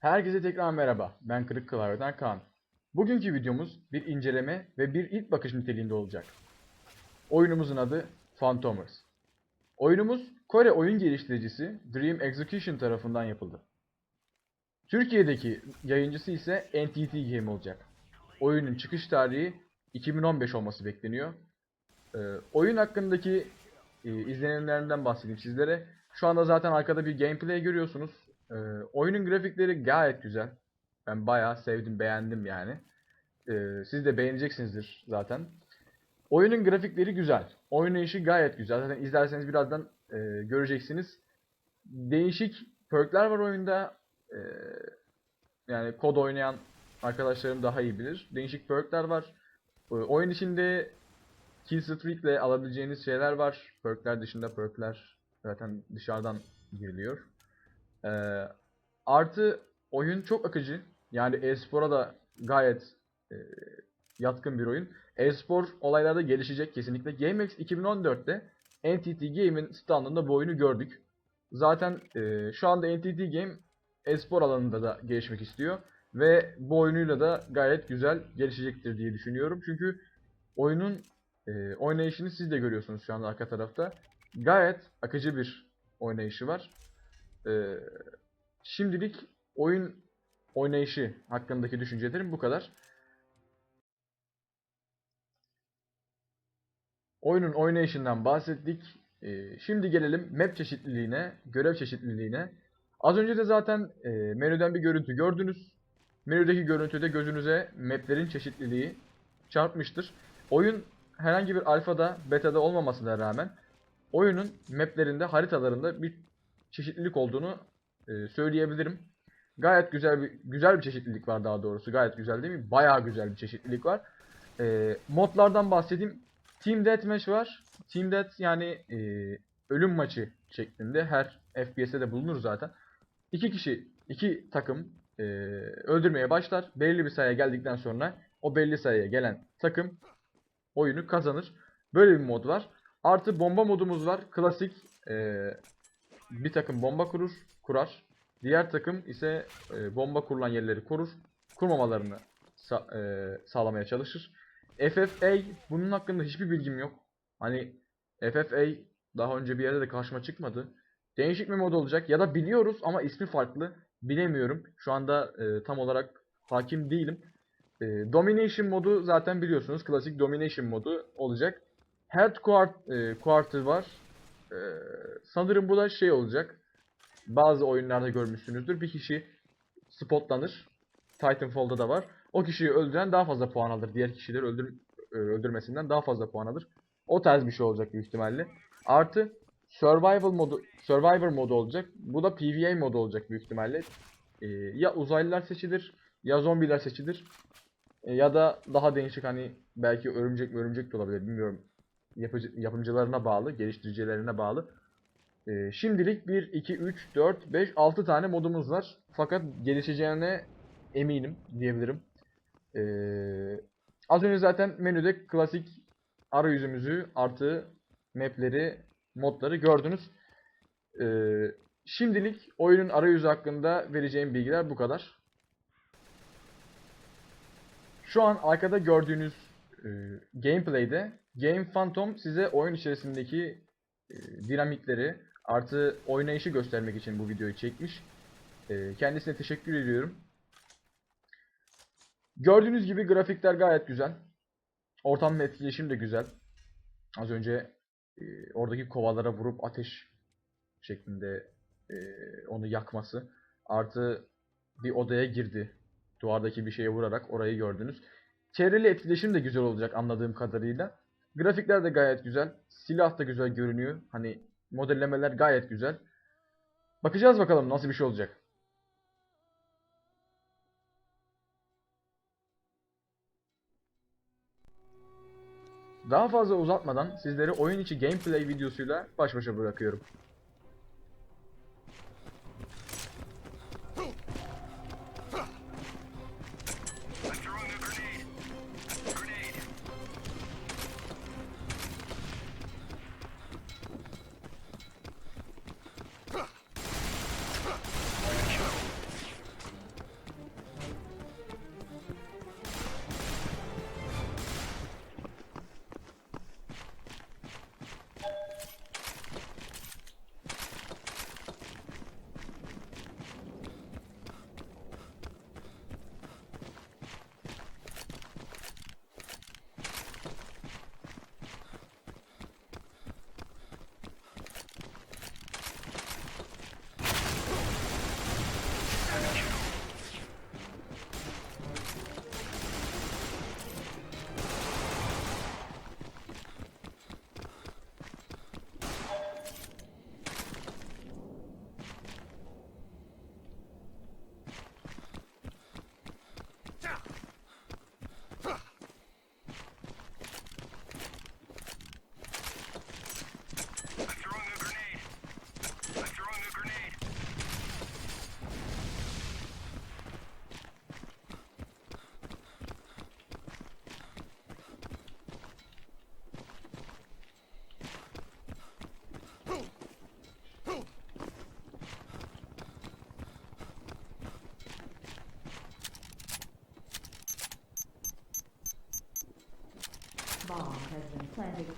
Herkese tekrar merhaba. Ben Kırık Klavye'den Kaan. Bugünkü videomuz bir inceleme ve bir ilk bakış niteliğinde olacak. Oyunumuzun adı Phantomers. Oyunumuz Kore oyun geliştiricisi Dream Execution tarafından yapıldı. Türkiye'deki yayıncısı ise NTT Game olacak. Oyunun çıkış tarihi 2015 olması bekleniyor. Ee, oyun hakkındaki e, izlenimlerinden bahsedeyim sizlere. Şu anda zaten arkada bir gameplay görüyorsunuz. Ee, oyunun grafikleri gayet güzel. Ben bayağı sevdim, beğendim yani. Ee, siz de beğeneceksinizdir zaten. Oyunun grafikleri güzel. Oynayışı gayet güzel. Zaten izlerseniz birazdan e, göreceksiniz. Değişik perkler var oyunda. Ee, yani kod oynayan arkadaşlarım daha iyi bilir. Değişik perkler var. Ee, oyun içinde kill streak ile alabileceğiniz şeyler var. Perkler dışında perkler zaten dışarıdan giriliyor. Ee, artı oyun çok akıcı. Yani e-spora da gayet e, yatkın bir oyun. E-spor olaylarda gelişecek kesinlikle. GameX 2014'te NTT Game'in standında bu oyunu gördük. Zaten e, şu anda NTT Game e-spor alanında da gelişmek istiyor. Ve bu oyunuyla da gayet güzel gelişecektir diye düşünüyorum. Çünkü oyunun e, oynayışını siz de görüyorsunuz şu anda arka tarafta. Gayet akıcı bir oynayışı var. E, şimdilik oyun oynayışı hakkındaki düşüncelerim bu kadar. Oyunun oynayışından bahsettik. E, şimdi gelelim map çeşitliliğine, görev çeşitliliğine. Az önce de zaten e, menüden bir görüntü gördünüz. Menüdeki görüntüde gözünüze maplerin çeşitliliği çarpmıştır. Oyun herhangi bir alfada, beta'da olmamasına rağmen oyunun maplerinde, haritalarında bir çeşitlilik olduğunu e, söyleyebilirim. Gayet güzel bir güzel bir çeşitlilik var daha doğrusu. Gayet güzel değil mi? Bayağı güzel bir çeşitlilik var. E, modlardan bahsedeyim. Team Deathmatch var. Team Death yani e, ölüm maçı şeklinde her FPS'te de bulunur zaten. İki kişi, iki takım e, öldürmeye başlar. Belirli bir sayıya geldikten sonra o belli sayıya gelen takım oyunu kazanır. Böyle bir mod var. Artı bomba modumuz var. Klasik e, bir takım bomba kurur, kurar. Diğer takım ise e, bomba kurulan yerleri korur. Kurmamalarını sa- e, sağlamaya çalışır. FFA bunun hakkında hiçbir bilgim yok. Hani FFA daha önce bir yerde de karşıma çıkmadı. Değişik bir mod olacak ya da biliyoruz ama ismi farklı. Bilemiyorum. Şu anda e, tam olarak hakim değilim. E, Domination modu zaten biliyorsunuz. Klasik Domination modu olacak. Head quart, e, Quarter var. E, sanırım bu da şey olacak. Bazı oyunlarda görmüşsünüzdür. Bir kişi spotlanır. Titanfall'da da var. O kişiyi öldüren daha fazla puan alır. Diğer kişileri öldür, e, öldürmesinden daha fazla puan alır. O tarz bir şey olacak büyük ihtimalle. Artı Survival modu, Survivor modu olacak. Bu da PvE modu olacak büyük ihtimalle. E, ya uzaylılar seçilir ya zombiler seçilir. E, ya da daha değişik hani belki örümcek örümcek de olabilir bilmiyorum. Yapıcı, yapımcılarına bağlı, geliştiricilerine bağlı. E, şimdilik 1, 2, 3, 4, 5, 6 tane modumuz var. Fakat gelişeceğine eminim diyebilirim. E, az önce zaten menüde klasik arayüzümüzü artı mapleri, modları gördünüz. E, şimdilik oyunun arayüzü hakkında vereceğim bilgiler bu kadar. Şu an arkada gördüğünüz e, gameplay'de Game Phantom size oyun içerisindeki e, dinamikleri artı oynayışı göstermek için bu videoyu çekmiş. E, kendisine teşekkür ediyorum. Gördüğünüz gibi grafikler gayet güzel. Ortam ve etkileşim de güzel. Az önce e, oradaki kovalara vurup ateş şeklinde e, onu yakması. Artı bir odaya girdi. Duvardaki bir şeye vurarak orayı gördünüz. Çevreli etkileşim de güzel olacak anladığım kadarıyla. Grafikler de gayet güzel. Silah da güzel görünüyor. Hani modellemeler gayet güzel. Bakacağız bakalım nasıl bir şey olacak. Daha fazla uzatmadan sizleri oyun içi gameplay videosuyla baş başa bırakıyorum. 很快这个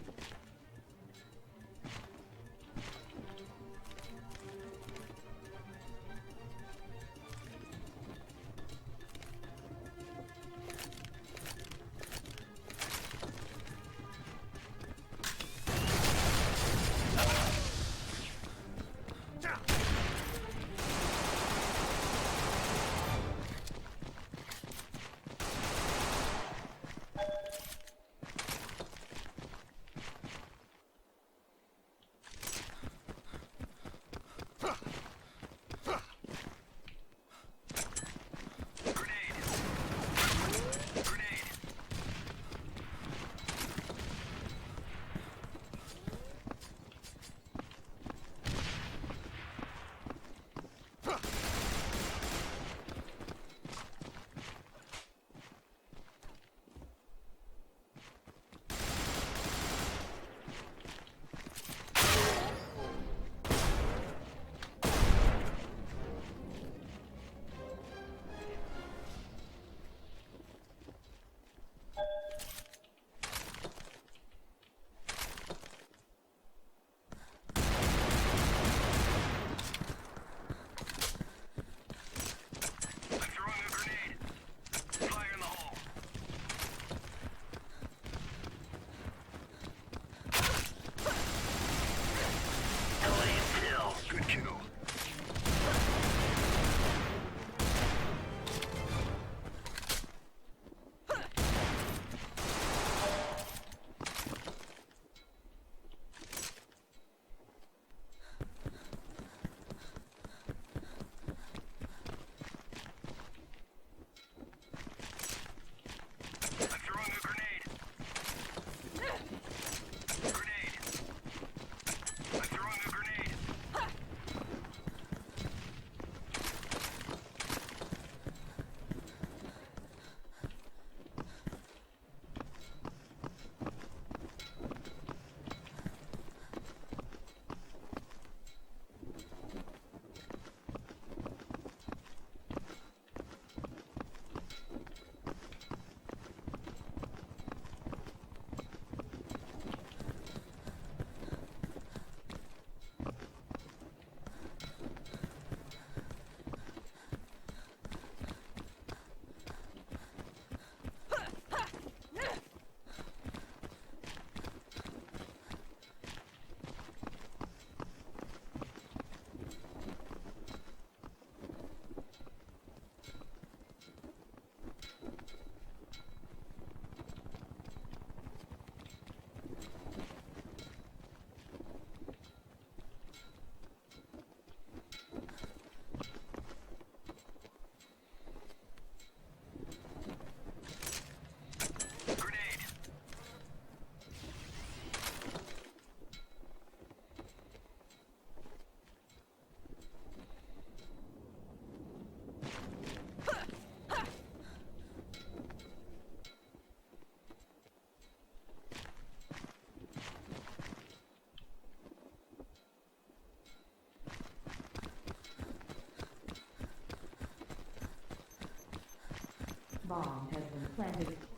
planted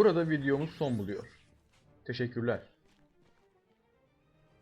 Burada videomuz son buluyor. Teşekkürler.